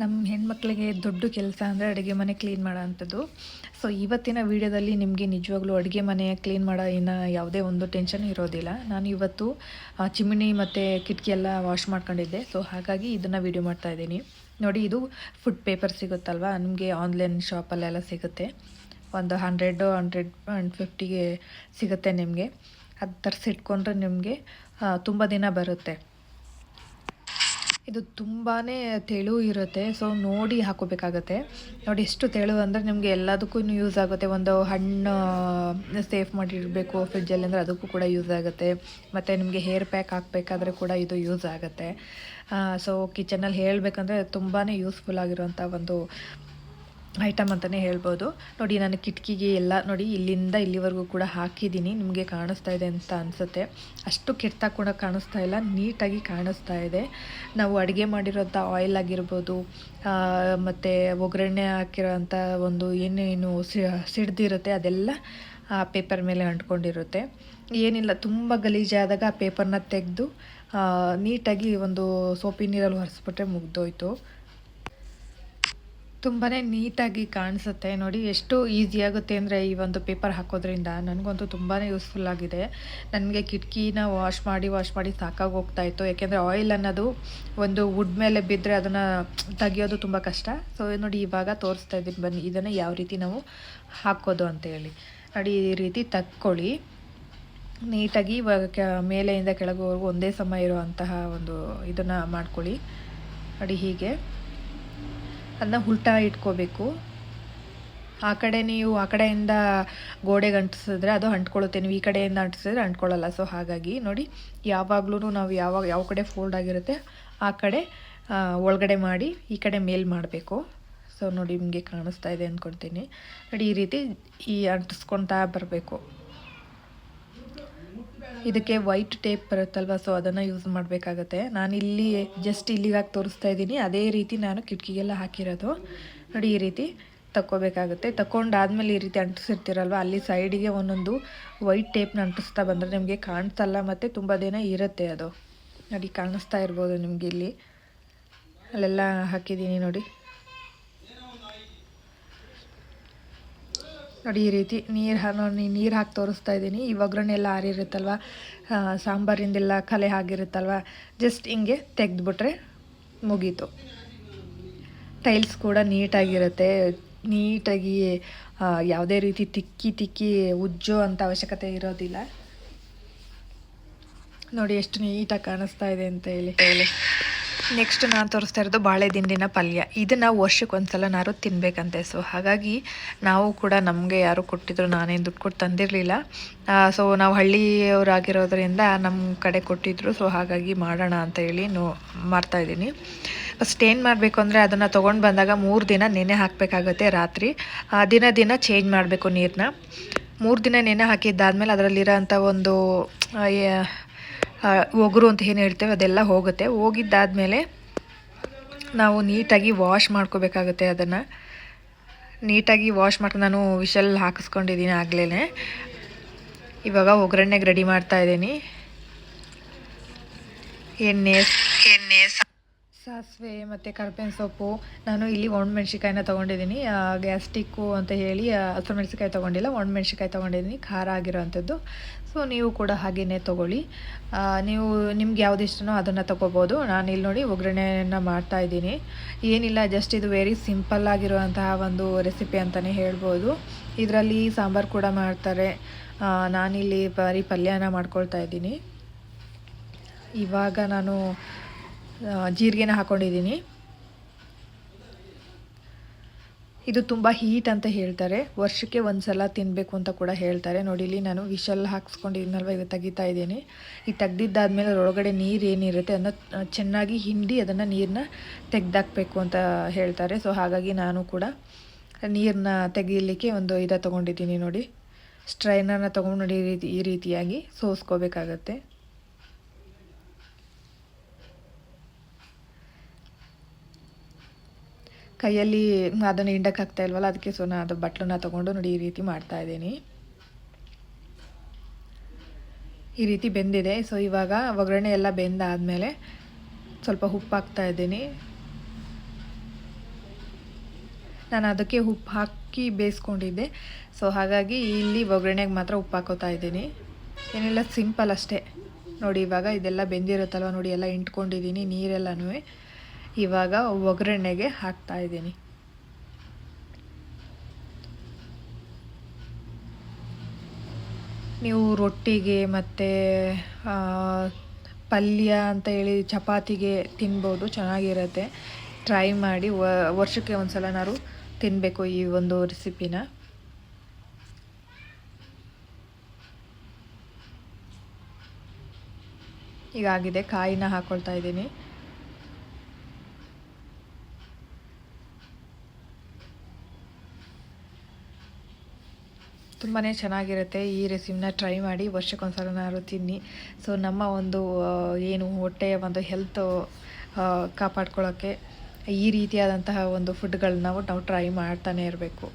ನಮ್ಮ ಹೆಣ್ಮಕ್ಳಿಗೆ ದೊಡ್ಡ ಕೆಲಸ ಅಂದರೆ ಅಡುಗೆ ಮನೆ ಕ್ಲೀನ್ ಮಾಡೋ ಅಂಥದ್ದು ಸೊ ಇವತ್ತಿನ ವಿಡಿಯೋದಲ್ಲಿ ನಿಮಗೆ ನಿಜವಾಗ್ಲೂ ಅಡುಗೆ ಮನೆ ಕ್ಲೀನ್ ಮಾಡೋ ಇನ್ನು ಯಾವುದೇ ಒಂದು ಟೆನ್ಷನ್ ಇರೋದಿಲ್ಲ. ನಾನು ಇವತ್ತು ಚಿಮಿಣಿ ಮತ್ತು ಕಿಟಕಿ ಎಲ್ಲ ವಾಶ್ ಮಾಡ್ಕೊಂಡಿದ್ದೆ. ಸೊ ಹಾಗಾಗಿ ಇದನ್ನು ವಿಡಿಯೋ ಮಾಡ್ತಾ ಇದ್ದೀನಿ. ನೋಡಿ, ಇದು ಫುಡ್ ಪೇಪರ್ ಸಿಗುತ್ತಲ್ವ? ನಿಮಗೆ ಆನ್ಲೈನ್ ಶಾಪಲ್ಲೆಲ್ಲ ಸಿಗುತ್ತೆ. ಒಂದು ಹಂಡ್ರೆಡು ಹಂಡ್ರೆಡ್ ಆ್ಯಂಡ್ ಫಿಫ್ಟಿಗೆ ಸಿಗುತ್ತೆ ನಿಮಗೆ. ಅದು ತರಿಸಿಟ್ಕೊಂಡ್ರೆ ನಿಮಗೆ ತುಂಬ ದಿನ ಬರುತ್ತೆ. ಇದು ತುಂಬಾ ತೆಳು ಇರುತ್ತೆ. ಸೊ ನೋಡಿ ಹಾಕೋಬೇಕಾಗತ್ತೆ. ನೋಡಿ ಎಷ್ಟು ತೆಳು ಅಂದರೆ ನಿಮಗೆ ಎಲ್ಲದಕ್ಕೂ ಯೂಸ್ ಆಗುತ್ತೆ. ಒಂದು ಹಣ್ಣು ಸೇಫ್ ಮಾಡಿರಬೇಕು ಫ್ರಿಡ್ಜಲ್ಲಿ ಅಂದರೆ ಅದಕ್ಕೂ ಕೂಡ ಯೂಸ್ ಆಗುತ್ತೆ. ಮತ್ತು ನಿಮಗೆ ಹೇರ್ ಪ್ಯಾಕ್ ಹಾಕಬೇಕಾದ್ರೆ ಕೂಡ ಇದು ಯೂಸ್ ಆಗುತ್ತೆ. ಸೊ ಕಿಚನಲ್ಲಿ ಹೇಳಬೇಕಂದ್ರೆ ತುಂಬಾ ಯೂಸ್ಫುಲ್ ಆಗಿರುವಂಥ ಒಂದು ಐಟಮ್ ಅಂತಲೇ ಹೇಳ್ಬೋದು. ನೋಡಿ, ನಾನು ಕಿಟಕಿಗೆ ಎಲ್ಲ ನೋಡಿ, ಇಲ್ಲಿಂದ ಇಲ್ಲಿವರೆಗೂ ಕೂಡ ಹಾಕಿದ್ದೀನಿ. ನಿಮಗೆ ಕಾಣಿಸ್ತಾ ಇದೆ ಅಂತ ಅನಿಸುತ್ತೆ. ಅಷ್ಟು ಕೆಟ್ಟ ಕೂಡ ಕಾಣಿಸ್ತಾ ಇಲ್ಲ, ನೀಟಾಗಿ ಕಾಣಿಸ್ತಾ ಇದೆ. ನಾವು ಅಡುಗೆ ಮಾಡಿರೋಂಥ ಆಯಿಲ್ ಆಗಿರ್ಬೋದು ಮತ್ತು ಒಗ್ಗರಣೆ ಹಾಕಿರೋಂಥ ಒಂದು ಏನೇನು ಸಿಡ್ದಿರುತ್ತೆ, ಅದೆಲ್ಲ, ಆ ಪೇಪರ್ ಮೇಲೆ ಅಂಟ್ಕೊಂಡಿರುತ್ತೆ. ಏನಿಲ್ಲ, ತುಂಬ ಗಲೀಜಾದಾಗ ಆ ಪೇಪರ್ನ ತೆಗೆದು ನೀಟಾಗಿ ಒಂದು ಸೋಪಿನ ನೀರಲ್ಲಿ ಒರೆಸ್ಬಿಟ್ರೆ ಮುಗ್ದೋಯ್ತು. ತುಂಬಾ ನೀಟಾಗಿ ಕಾಣಿಸುತ್ತೆ. ನೋಡಿ, ಎಷ್ಟು ಈಸಿ ಆಗುತ್ತೆ ಅಂದರೆ ಈ ಒಂದು ಪೇಪರ್ ಹಾಕೋದ್ರಿಂದ ನನಗಂತೂ ತುಂಬಾ ಯೂಸ್ಫುಲ್ ಆಗಿದೆ. ನನಗೆ ಕಿಟಕಿನ ವಾಶ್ ಮಾಡಿ ವಾಶ್ ಮಾಡಿ ಸಾಕಾಗಿ ಹೋಗ್ತಾ ಇತ್ತು. ಯಾಕೆಂದರೆ ಆಯಿಲ್ ಅನ್ನೋದು ಒಂದು ವುಡ್ ಮೇಲೆ ಬಿದ್ದರೆ ಅದನ್ನು ತೆಗಿಯೋದು ತುಂಬ ಕಷ್ಟ. ಸೊ, ನೋಡಿ, ಇವಾಗ ತೋರಿಸ್ತಾ ಇದ್ದೀನಿ. ಬನ್ನಿ, ಇದನ್ನು ಯಾವ ರೀತಿ ನಾವು ಹಾಕೋದು ಅಂತೇಳಿ ನೋಡಿ, ಈ ರೀತಿ ತಕ್ಕೊಳ್ಳಿ. ನೀಟಾಗಿ ಇವಾಗ ಕೆ, ಮೇಲೆಯಿಂದ ಕೆಳಗುವರೆಗೂ ಒಂದೇ ಸಮ ಇರುವಂತಹ ಒಂದು ಇದನ್ನು ಮಾಡ್ಕೊಳ್ಳಿ. ನೋಡಿ, ಹೀಗೆ. ಅದನ್ನ ಉಲ್ಟಾ ಇಟ್ಕೋಬೇಕು. ಆ ಕಡೆ ನೀವು ಆ ಕಡೆಯಿಂದ ಗೋಡೆಗೆ ಅಂಟಿಸಿದ್ರೆ ಅದು ಅಂಟ್ಕೊಳ್ಳುತ್ತೆ ನೀವು ಈ ಕಡೆಯಿಂದ ಅಂಟಿಸಿದ್ರೆ ಅಂಟ್ಕೊಳ್ಳಲ್ಲ. ಸೊ ಹಾಗಾಗಿ ನೋಡಿ, ಯಾವಾಗಲೂ ನಾವು ಯಾವಾಗ ಯಾವ ಕಡೆ ಫೋಲ್ಡ್ ಆಗಿರುತ್ತೆ ಆ ಕಡೆ ಒಳಗಡೆ ಮಾಡಿ ಈ ಕಡೆ ಮೇಲ್ ಮಾಡಬೇಕು. ಸೊ ನೋಡಿ, ನಿಮಗೆ ಕಾಣಿಸ್ತಾ ಇದೆ ಅಂದ್ಕೊಳ್ತೀನಿ ನೋಡಿ, ಈ ರೀತಿ ಈ ಅಂಟಿಸ್ಕೊತಾ ಬರಬೇಕು. ಇದಕ್ಕೆ ವೈಟ್ ಟೇಪ್ ಬರುತ್ತಲ್ವ? ಸೊ ಅದನ್ನು ಯೂಸ್ ಮಾಡಬೇಕಾಗತ್ತೆ. ನಾನು ಇಲ್ಲಿ ಜಸ್ಟ್ ಇಲ್ಲಿಗಾಗಿ ತೋರಿಸ್ತಾ ಇದ್ದೀನಿ. ಅದೇ ರೀತಿ ನಾನು ಕಿಟಕಿಗೆಲ್ಲ ಹಾಕಿರೋದು. ನೋಡಿ, ಈ ರೀತಿ ತಕ್ಕೋಬೇಕಾಗುತ್ತೆ. ತಗೊಂಡಾದ್ಮೇಲೆ ಈ ರೀತಿ ಅಂಟಿಸಿರ್ತೀರಲ್ವ? ಅಲ್ಲಿ ಸೈಡಿಗೆ ಒಂದೊಂದು ವೈಟ್ ಟೇಪ್ನ ಅಂಟಿಸ್ತಾ ಬಂದರೆ ನಿಮಗೆ ಕಾಣಿಸಲ್ಲ ಮತ್ತು ತುಂಬ ದಿನ ಇರುತ್ತೆ ಅದು. ನೋಡಿ, ಕಾಣಿಸ್ತಾ ಇರ್ಬೋದು ನಿಮಗೆ ಇಲ್ಲಿ. ಅಲ್ಲೆಲ್ಲ ಹಾಕಿದ್ದೀನಿ ನೋಡಿ. ನೋಡಿ, ಈ ರೀತಿ ನೀರು ನೋಡಿ, ನೀರು ಹಾಕಿ ತೋರಿಸ್ತಾ ಇದ್ದೀನಿ. ಈ ಒಗ್ಗರಣೆ ಎಲ್ಲ ಆರಿರುತ್ತಲ್ವ ಸಾಂಬಾರಿಂದೆಲ್ಲ ಕಲೆ ಆಗಿರುತ್ತಲ್ವ? ಜಸ್ಟ್ ಹಿಂಗೆ ತೆಗೆದುಬಿಟ್ರೆ ಮುಗೀತು. ಟೈಲ್ಸ್ ಕೂಡ ನೀಟಾಗಿರುತ್ತೆ. ನೀಟಾಗಿ ಯಾವುದೇ ರೀತಿ ತಿಕ್ಕಿ ತಿಕ್ಕಿ ಉಜ್ಜೋ ಅಂತ ಅವಶ್ಯಕತೆ ಇರೋದಿಲ್ಲ. ನೋಡಿ, ಎಷ್ಟು ನೀಟಾಗಿ ಕಾಣಿಸ್ತಾ ಇದೆ ಅಂತ ಹೇಳಿ. ಹೇಳಿ. ನೆಕ್ಸ್ಟ್ ನಾನು ತೋರಿಸ್ತಾ ಇರೋದು ಬಾಳೆ ದಿಂಡಿನ ಪಲ್ಯ. ಇದನ್ನು ವರ್ಷಕ್ಕೆ ಒಂದ್ಸಲ ನಾರು ತಿನ್ನಬೇಕಂತೆ ಸೊ ಹಾಗಾಗಿ ನಾವು ಕೂಡ ನಮಗೆ ಯಾರು ಕೊಟ್ಟಿದ್ರು ನಾನೇನು ದುಡ್ಡು ಕೊಟ್ಟು ತಂದಿರಲಿಲ್ಲ. ಸೊ ನಾವು ಹಳ್ಳಿಯವರಾಗಿರೋದ್ರಿಂದ ನಮ್ಮ ಕಡೆ ಕೊಟ್ಟಿದ್ರು. ಸೊ ಹಾಗಾಗಿ ಮಾಡೋಣ ಅಂತ ಹೇಳಿ ನೋ ಮಾಡ್ತಾಯಿದ್ದೀನಿ ಫಸ್ಟ್ ಏನು ಮಾಡಬೇಕು ಅಂದರೆ ಅದನ್ನು ತೊಗೊಂಡು ಬಂದಾಗ ಮೂರು ದಿನ ನೆನೆ ಹಾಕಬೇಕಾಗತ್ತೆ ರಾತ್ರಿ. ದಿನ ದಿನ ಚೇಂಜ್ ಮಾಡಬೇಕು ನೀರನ್ನ ಮೂರು ದಿನ ನೆನೆ ಹಾಕಿದ್ದಾದ್ಮೇಲೆ ಅದರಲ್ಲಿರೋಂಥ ಒಂದು ಒಗರು ಅಂತ ಏನು ಹೇಳ್ತೇವೆ, ಅದೆಲ್ಲ ಹೋಗುತ್ತೆ. ಹೋಗಿದ್ದಾದಮೇಲೆ ನಾವು ನೀಟಾಗಿ ವಾಶ್ ಮಾಡ್ಕೋಬೇಕಾಗುತ್ತೆ ಅದನ್ನು. ನೀಟಾಗಿ ವಾಶ್ ಮಾಡ್ಕೊಂಡು ನಾನು ವಿಷಲ್ ಹಾಕಿಸ್ಕೊಂಡಿದ್ದೀನಿ ಆಗಲೇ ಇವಾಗ ಒಗ್ಗರಣೆಗೆ ರೆಡಿ ಮಾಡ್ತಾ ಇದ್ದೀನಿ. ಎಣ್ಣೆ ಎಣ್ಣೆ ಸಾಸಿವೆ ಮತ್ತು ಕರ್ಬೇವಿನ ಸೊಪ್ಪು. ನಾನು ಇಲ್ಲಿ ಒಣಮೆಣ್ಸಿಕಾಯಿನ ತೊಗೊಂಡಿದ್ದೀನಿ. ಗ್ಯಾಸ್ಟಿಕ್ಕು ಅಂತ ಹೇಳಿ ಹಸಿರು ಮೆಣಸಿಕಾಯಿ ತೊಗೊಂಡಿಲ್ಲ ಒಣಮೆಣ್ಸಿಕಾಯಿ ತೊಗೊಂಡಿದ್ದೀನಿ. ಖಾರ ಆಗಿರೋವಂಥದ್ದು ಸೊ, ನೀವು ಕೂಡ ಹಾಗೆಯೇ ತೊಗೊಳ್ಳಿ. ನೀವು, ನಿಮ್ಗೆ ಯಾವ್ದು ಇಷ್ಟನೋ ಅದನ್ನು ತೊಗೋಬೋದು. ನಾನು ಇಲ್ಲಿ ನೋಡಿ ಒಗ್ಗರಣೆಯನ್ನು ಮಾಡ್ತಾ ಇದ್ದೀನಿ. ಏನಿಲ್ಲ ಜಸ್ಟ್ ಇದು ವೆರಿ ಸಿಂಪಲ್ ಆಗಿರುವಂತಹ ಒಂದು ರೆಸಿಪಿ ಅಂತಲೇ ಹೇಳ್ಬೋದು. ಇದರಲ್ಲಿ ಸಾಂಬಾರು ಕೂಡ ಮಾಡ್ತಾರೆ. ನಾನಿಲ್ಲಿ ಬರೀ ಪಲ್ಯನ ಮಾಡ್ಕೊಳ್ತಾ ಇದ್ದೀನಿ. ಇವಾಗ ನಾನು ಜೀರಿಗೆನ ಹಾಕ್ಕೊಂಡಿದ್ದೀನಿ ಇದು ತುಂಬ ಹೀಟ್ ಅಂತ ಹೇಳ್ತಾರೆ. ವರ್ಷಕ್ಕೆ ಒಂದು ಸಲ ತಿನ್ನಬೇಕು ಅಂತ ಕೂಡ ಹೇಳ್ತಾರೆ. ನೋಡಿ, ಇಲ್ಲಿ ನಾನು ವಿಶಲ್ ಹಾಕ್ಸ್ಕೊಂಡಿದ್ದೀನಲ್ವ ಇದು ತೆಗಿತಾ ಇದ್ದೀನಿ. ಈ ತೆಗ್ದಿದ್ದಾದ್ಮೇಲೆ ಅದರೊಳಗಡೆ ನೀರು ಏನಿರುತ್ತೆ ಅದನ್ನು ಚೆನ್ನಾಗಿ ಹಿಂಡಿ ಅದನ್ನು ನೀರನ್ನ ತೆಗ್ದಾಕಬೇಕು ಅಂತ ಹೇಳ್ತಾರೆ. ಸೊ ಹಾಗಾಗಿ ನಾನು ಕೂಡ ನೀರನ್ನ ತೆಗೀಲಿಕ್ಕೆ ಒಂದು ಇದ ತೊಗೊಂಡಿದ್ದೀನಿ ನೋಡಿ. ಸ್ಟ್ರೈನರ್ನ ತೊಗೊಂಡು ನೋಡಿ ಈ ರೀತಿ, ಈ ರೀತಿಯಾಗಿ ಸೋಸ್ಕೋಬೇಕಾಗತ್ತೆ. ಕೈಯಲ್ಲಿ ಅದನ್ನು ಹಿಂಡಕ್ಕೆ ಹಾಕ್ತಾ ಇಲ್ವಲ್ಲ, ಅದಕ್ಕೆ ಸೊ ನಾನು ಅದು ಬಟ್ಲನ್ನ ತೊಗೊಂಡು ನೋಡಿ ಈ ರೀತಿ ಮಾಡ್ತಾ ಇದ್ದೀನಿ. ಈ ರೀತಿ ಬೆಂದಿದೆ. ಸೊ ಇವಾಗ ಒಗ್ಗರಣೆ ಎಲ್ಲ ಬೆಂದಾದಮೇಲೆ ಸ್ವಲ್ಪ ಉಪ್ಪು ಹಾಕ್ತಾ ಇದ್ದೀನಿ. ನಾನು ಅದಕ್ಕೆ ಉಪ್ಪು ಹಾಕಿ ಬೇಯಿಸ್ಕೊಂಡಿದ್ದೆ. ಸೊ ಹಾಗಾಗಿ ಇಲ್ಲಿ ಒಗ್ಗರಣೆಗೆ ಮಾತ್ರ ಉಪ್ಪು ಹಾಕೋತಾ ಇದ್ದೀನಿ. ಏನಿಲ್ಲ, ಸಿಂಪಲ್ ಅಷ್ಟೇ. ನೋಡಿ, ಇವಾಗ ಇದೆಲ್ಲ ಬೆಂದಿರುತ್ತಲ್ವ, ನೋಡಿ, ಎಲ್ಲ ಇಂಟ್ಕೊಂಡಿದ್ದೀನಿ ನೀರೆಲ್ಲನೂ ಇವಾಗ ಒಗ್ಗರಣೆಗೆ ಹಾಕ್ತಾ ಇದ್ದೀನಿ. ನೀವು ರೊಟ್ಟಿಗೆ ಮತ್ತು ಪಲ್ಯ ಅಂತ ಹೇಳಿ ಚಪಾತಿಗೆ ತಿನ್ಬೋದು, ಚೆನ್ನಾಗಿರುತ್ತೆ. ಟ್ರೈ ಮಾಡಿ ವರ್ಷಕ್ಕೆ ಒಂದು ಸಲನಾದ್ರು ತಿನ್ನಬೇಕು ಈ ಒಂದು ರೆಸಿಪಿನ. ಈಗಾಗಿದೆ ಕಾಯಿನ ಹಾಕ್ಕೊಳ್ತಾ ಇದ್ದೀನಿ. ತುಂಬಾ ಚೆನ್ನಾಗಿರುತ್ತೆ. ಈ ರೆಸಿಪಿನ ಟ್ರೈ ಮಾಡಿ ವರ್ಷಕ್ಕೊಂದ್ಸಲನಾದ್ರು ತಿನ್ನಿ. ಸೊ ನಮ್ಮ ಒಂದು ಏನು ಹೊಟ್ಟೆಯ ಒಂದು ಹೆಲ್ತ್ ಕಾಪಾಡ್ಕೊಳ್ಳೋಕ್ಕೆ ಈ ರೀತಿಯಾದಂತಹ ಒಂದು ಫುಡ್ಗಳನ್ನ ನಾವು ಟ್ರೈ ಮಾಡ್ತಾನೆ ಇರಬೇಕು.